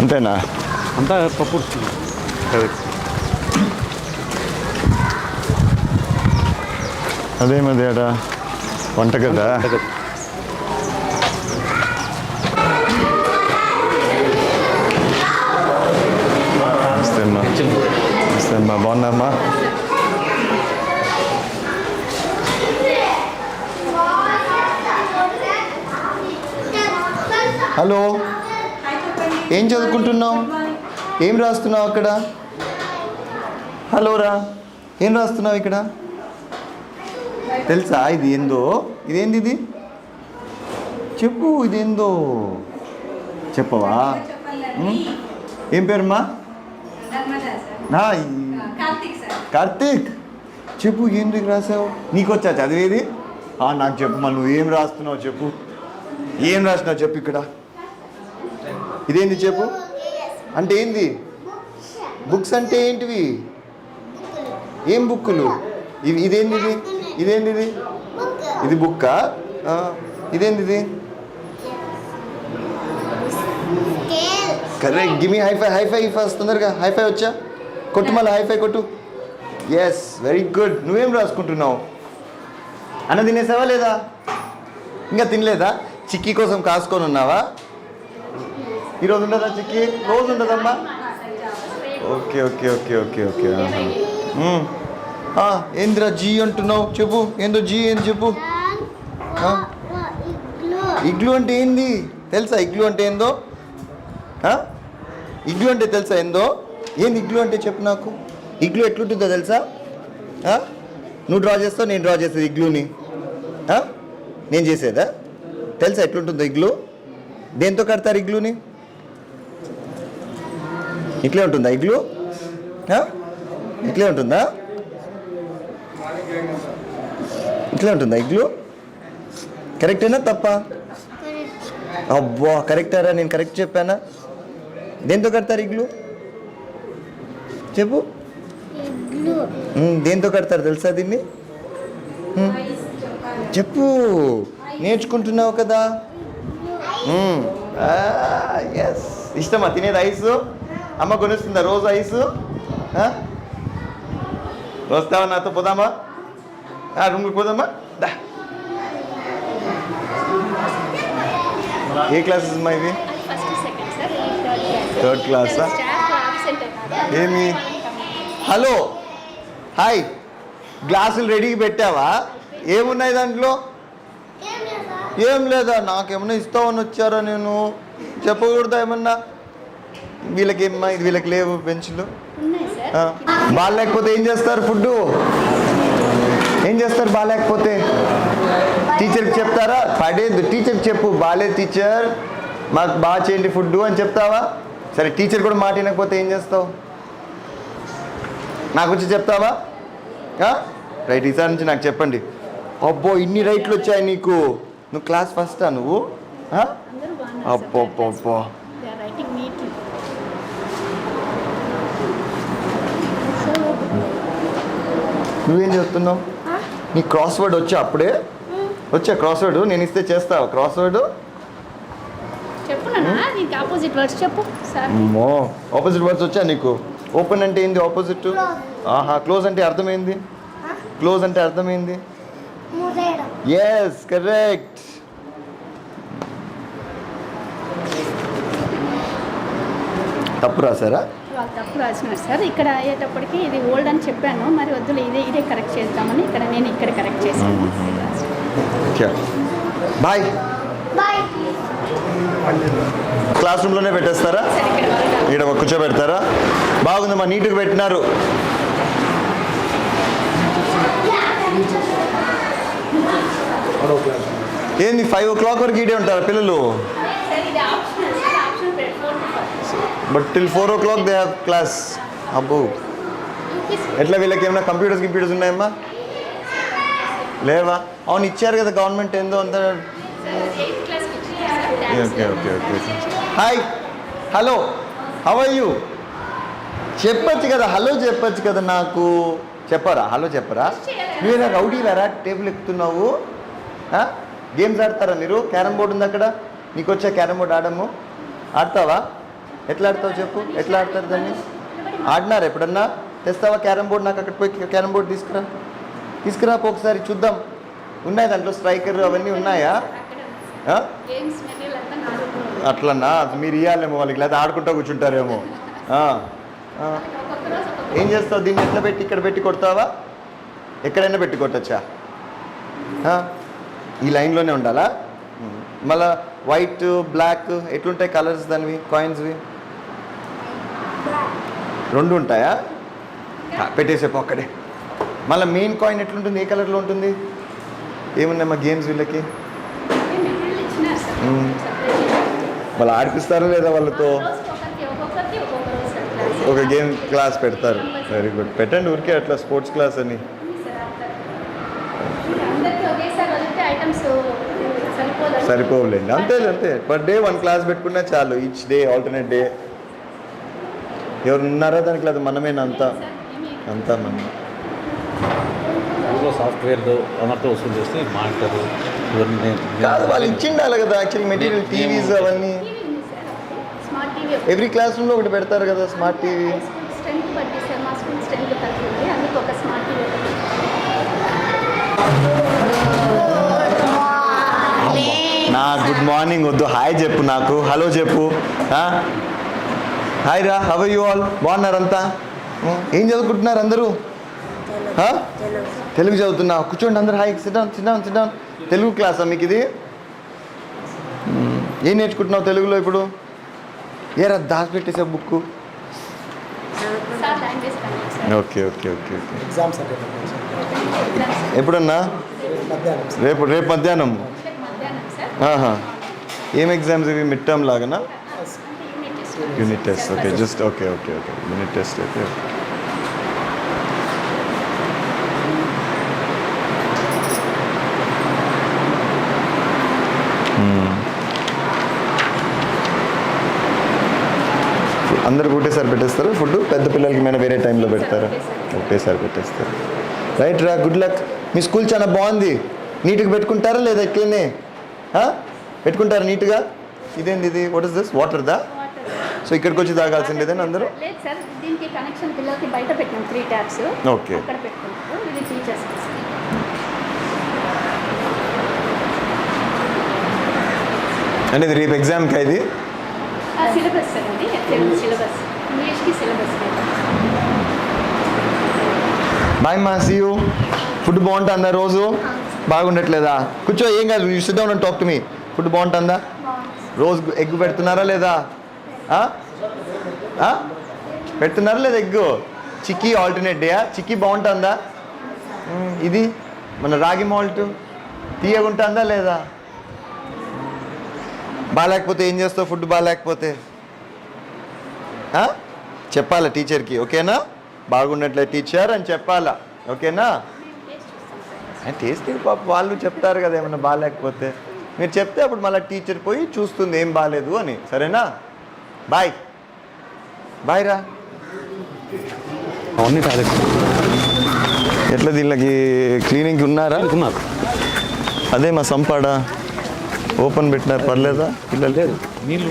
అంతేనా అంతా పప్పు ఉడుకుతుంది. కరెక్ట్ అదేమది ఆడ వంటగద కరెక్ట్. నమస్తే అమ్మా నమస్తే అమ్మా బాగున్నామ్మా హలో ఏం చదువుకుంటున్నావు? ఏం రాస్తున్నావు అక్కడ? హలో రా ఏం రాస్తున్నావు ఇక్కడ? తెలుసా ఇది ఏందో? ఇదేంది ఇది? చెప్పు ఇదేందో చెప్పవా? ఏం పేరుమా కార్తీక్ చెప్పు ఎందుకు రాసావు? నీకు వచ్చా చదివేది నాకు చెప్పు మరి నువ్వు ఏం రాస్తున్నావు చెప్పు? ఏం రాసినావు చెప్పు ఇక్కడ? ఇదేంది చెప్పు? అంటే ఏంది? బుక్స్ అంటే ఏంటివి? ఏం బుక్కులు? ఇవి ఇదేంది ఇది ఇదేంది ఇది ఇది బుక్కా? ఇదేంటిది ఇదేంది ఇది correct gimme high five high five first తొందరగా. హైఫై వచ్చా? కొట్టు మళ్ళీ హైఫై కొట్టు. ఎస్ వెరీ గుడ్ నువ్వేం రాసుకుంటున్నావు? అన్న తినేసావా లేదా? ఇంకా తినలేదా? చిక్కీ కోసం కాసుకొని ఉన్నావా? ఈరోజు ఉండదా చిక్కి? రోజు ఉండదమ్మా okay okay okay okay okay ఏందిరా జీ అంటున్నావు? చెప్పు. ఏందో జీ ఏంది చెప్పు? ఆ? ఇగ్లు అంటే ఏంది? తెలుసా ఇగ్లు అంటే ఏందో? ఆ? ఇగ్లు అంటే తెలుసా ఏందో? ఏంది ఇగ్లు అంటే చెప్పు నాకు. ఇగ్లు ఎట్లుంటుందో తెలుసా? నువ్వు డ్రా చేస్తావు నేను డ్రా చేసేది ఇగ్లూని. నేను చేసేదా? తెలుసా ఎట్లుంటుందో ఇగ్లు? దేంతో కడతారు ఇగ్లూని? ఇట్లే ఉంటుందా ఇగ్లు? ఇట్లే ఉంటుందా? ఇట్లే ఉంటుందా ఇగ్లు? కరెక్టేనా తప్ప? అబ్బా కరెక్టారా నేను కరెక్ట్ చెప్పానా? దేంతో కడతారు ఇగ్లు? చెప్పు. దేంతో కడతారు తెలుసా దీన్ని? చెప్పు. నేర్చుకుంటున్నావు కదా? ఎస్ ఇష్టమా? తినేది ఐస్? అమ్మ కొనిస్తుందా? రోజు ఐస్? వస్తావా నాతో పోదామా? రూమ్కి పోదామా? దా. ఏ క్లాసెస్ మా ఇవి థర్డ్ క్లాసా ఏమి? హలో. హాయ్. గ్లాసులు రెడీకి పెట్టావా? ఏమున్నాయి దాంట్లో? ఏం లేదా? నాకేమన్నా ఇస్తావని వచ్చారా నేను? చెప్పకూడదా ఏమన్నా? వీళ్ళకి ఏమన్నా ఇది వీళ్ళకి లేవు బెంచ్లు. బాగాలేకపోతే ఏం చేస్తారు ఫుడ్ ఏం చేస్తారు బాగాలేకపోతే టీచర్కి చెప్తారా? పడేది టీచర్కి చెప్పు. బాగాలేదు టీచర్. మాకు బాగా చేయండి ఫుడ్ అని చెప్తావా? సరే టీచర్ కూడా మాట వినకపోతే ఏం చేస్తావు? నాకు వచ్చి చెప్తావా? రైట్ ఈసారి నుంచి నాకు చెప్పండి. అబ్బో ఇన్ని రైట్లు వచ్చాయి నీకు. నువ్వు క్లాస్ ఫస్టా నువ్వు? అబ్బో అబ్బో అబ్బో దే ఆర్ రైటింగ్ నీట్లీ నువ్వేం చేస్తున్నావు నీ క్రాస్ వర్డ్ వచ్చా అప్పుడే? వచ్చా క్రాస్ వర్డ్ నేను ఇస్తే చేస్తావా క్రాస్ వర్డ్ అమ్మో ఆపోజిట్ వర్డ్స్ వచ్చా నీకు? ఓపెన్ అంటే ఏంది ఆపోజిట్ ఆహా క్లోజ్ అంటే అర్థమైంది? క్లోజ్ అంటే అర్థమైంది? ఎస్ కరెక్ట్ తప్పు రాసారా వాళ్ళు తప్పు రాసినారు సార్. ఇక్కడ అయ్యేటప్పటికి ఇది ఓల్డ్ అని చెప్పాను. మరి వద్దులే ఇదే ఇదే కరెక్ట్ చేద్దామని ఇక్కడ నేను ఇక్కడ కరెక్ట్ చేశాను. బాయ్ క్లాస్ రూమ్లోనే పెట్టేస్తారా? ఇక్కడ కూర్చోబెడతారా? బాగుందమ్మా నీట్గా పెట్టినారు. ఏంది ఫైవ్ ఓ క్లాక్ వరకు ఈడే ఉంటారా పిల్లలు సార్ ఇది optional sir optional four to five but till four o'clock they have class అబ్బో. ఎట్లా వీళ్ళకి ఏమైనా కంప్యూటర్స్ కంప్యూటర్స్ ఉన్నాయమ్మా? లేవా? అవును ఇచ్చారు కదా గవర్నమెంట్ ఏందో అంత. Okay okay okay hi hello how are you చెప్పచ్చు కదా హలో చెప్పచ్చు కదా నాకు. చెప్పరా? హలో చెప్పరా? నువ్వేనా రౌడీ వేరా టేబుల్ ఎక్కుతున్నావు. గేమ్స్ ఆడతారా మీరు? క్యారమ్ బోర్డు ఉంది అక్కడ నీకు వచ్చా క్యారమ్ బోర్డు ఆడము? ఆడతావా? ఎట్లా ఆడతావు చెప్పు? ఎట్లా ఆడతారు దాన్ని? ఆడినారు ఎప్పుడన్నా? తెస్తావా క్యారమ్ బోర్డ్? నాకు అక్కడ పోయి క్యారమ్ బోర్డ్ తీసుకురా. తీసుకురా ఒకసారి చూద్దాం. ఉన్నాయి దాంట్లో స్ట్రైకర్ అవన్నీ ఉన్నాయా. అట్లన్నా మీరు ఇవ్వాలేమో వాళ్ళకి లేదా ఆడుకుంటూ కూర్చుంటారేమో. ఏం చేస్తావు? దీన్ని ఎట్లా పెట్టి ఇక్కడ పెట్టి కొడతావా? ఎక్కడైనా పెట్టి కొట్టచ్చా? ఈ లైన్లోనే ఉండాలా. మళ్ళా వైట్ బ్లాక్ ఎట్లుంటాయి కలర్స్ దానివి? కాయిన్స్వి? రెండు ఉంటాయా? పెట్టేసేపు ఒక్కడే మళ్ళీ మెయిన్ కాయిన్ ఎట్లుంటుంది? ఏ కలర్లో ఉంటుంది? ఏమున్నాయి మా గేమ్స్ వీళ్ళకి. వాళ్ళు ఆడిపిస్తారా లేదా వాళ్ళతో. ఒక గేమ్ క్లాస్ పెడతారు. వెరీ గుడ్ పెట్టండి ఊరికే అట్లా స్పోర్ట్స్ క్లాస్ అని. సరిపోవులేండి. అంతే అంతే. పర్ డే వన్ క్లాస్ పెట్టుకున్నా చాలు. ఈచ్ డే ఆల్టర్నేట్ డే ఎవరు ఉన్నారా దానికి లేదు మనమేనా అంతా అంతా మనం ఊళ్ళో వసూలు చేస్తే కాదు వాళ్ళు ఇచ్చిండాలి కదా యాక్చువల్లీ మెటీరియల్ టీవీస్ అవన్నీ. ఎవ్రీ క్లాస్ రూమ్లో ఒకటి పెడతారు కదా స్మార్ట్ టీవీ నా గుడ్ మార్నింగ్ వద్దు. హాయ్ చెప్పు నాకు. హలో చెప్పు. హాయ్ రా హవ్ యూ ఆల్ బాగున్నారంతా ఏం చదువుకుంటున్నారు అందరూ? తెలుగు. చదువుతున్నా. కూర్చోండి అందరు. హాయ్ సిద్ధం సిద్ధం సిద్ధం తెలుగు క్లాసా మీకు ఇది? ఏం నేర్చుకుంటున్నావు తెలుగులో ఇప్పుడు? ఏ రా బుక్ లాంగ్వేజ్ కన్నా sir okay okay okay okay ఎప్పుడన్నా? రేపు రేపు మధ్యాహ్నం. ఏం ఎగ్జామ్స్ ఇవి? Mid term లాగానా? Unit test okay just okay okay okay unit test okay అందరు ఒకటేసారి పెట్టేస్తారు ఫుడ్ పెద్ద పిల్లలకి ఏమైనా వేరే టైంలో పెడతారా? ఒకటేసారి పెట్టేస్తారు. రైట్ రా గుడ్ లక్ మీ స్కూల్ చాలా బాగుంది. నీట్గా పెట్టుకుంటారా లేదా ఇట్లనే? ఆ? పెట్టుకుంటారా నీట్గా? ఇదేంది ఇది? వాట్ ఇస్ దిస్ వాటర్ దా? సో ఇక్కడికి వచ్చి తాగాల్సిందేనా అందరూ? లేదు సార్ దీనికి కనెక్షన్ పిల్లలకి బయట పెట్టినాం త్రీ ట్యాబ్స్ ఓకే అక్కడ పెట్టుకుంటారు ఇది టీచర్స్ అంటే ఇది రేపు ఎగ్జామ్కి ఇది? సిలబస్ సార్ అది తెలుగు సిలబస్ ఇంగ్లీష్కి సిలబస్ బాయ్ మా సీయూ ఫుడ్ బాగుంటుందా రోజు? బాగుండట్లేదా? కూర్చో ఏం కాదు you and talk to me food బాగుంటుందా? రోజు ఎగ్ పెడుతున్నారా లేదా? పెట్టున్నారు లేదా ఎగ్గు? చిక్కీ ఆల్టర్నేట్ డేయా చిక్కీ బాగుంటుందా? ఇది మన రాగి మాల్ట్ తీయగుంటుందా లేదా? బాగాలేకపోతే ఏం చేస్తావు? ఫుడ్ బాగాలేకపోతే? చెప్పాలా టీచర్కి ఓకేనా? బాగున్నట్లే టీచర్ అని చెప్పాలా ఓకేనా? టేస్ట్ పాప వాళ్ళు చెప్తారు కదా ఏమన్నా బాగాలేకపోతే. మీరు చెప్తే అప్పుడు మళ్ళీ టీచర్ పోయి చూస్తుంది ఏం బాగాలేదు అని సరేనా? బాయ్. బాయ్ రా అవన్నీ టాయిలెట్స్ ఎట్లా దీనికి క్లీనింగ్ ఉన్నారా? అనుకున్నారు అదే మా సంపాడ. ఓపెన్ పెట్టినారు పర్లేదా? పిల్లలు లేదు. నీళ్ళు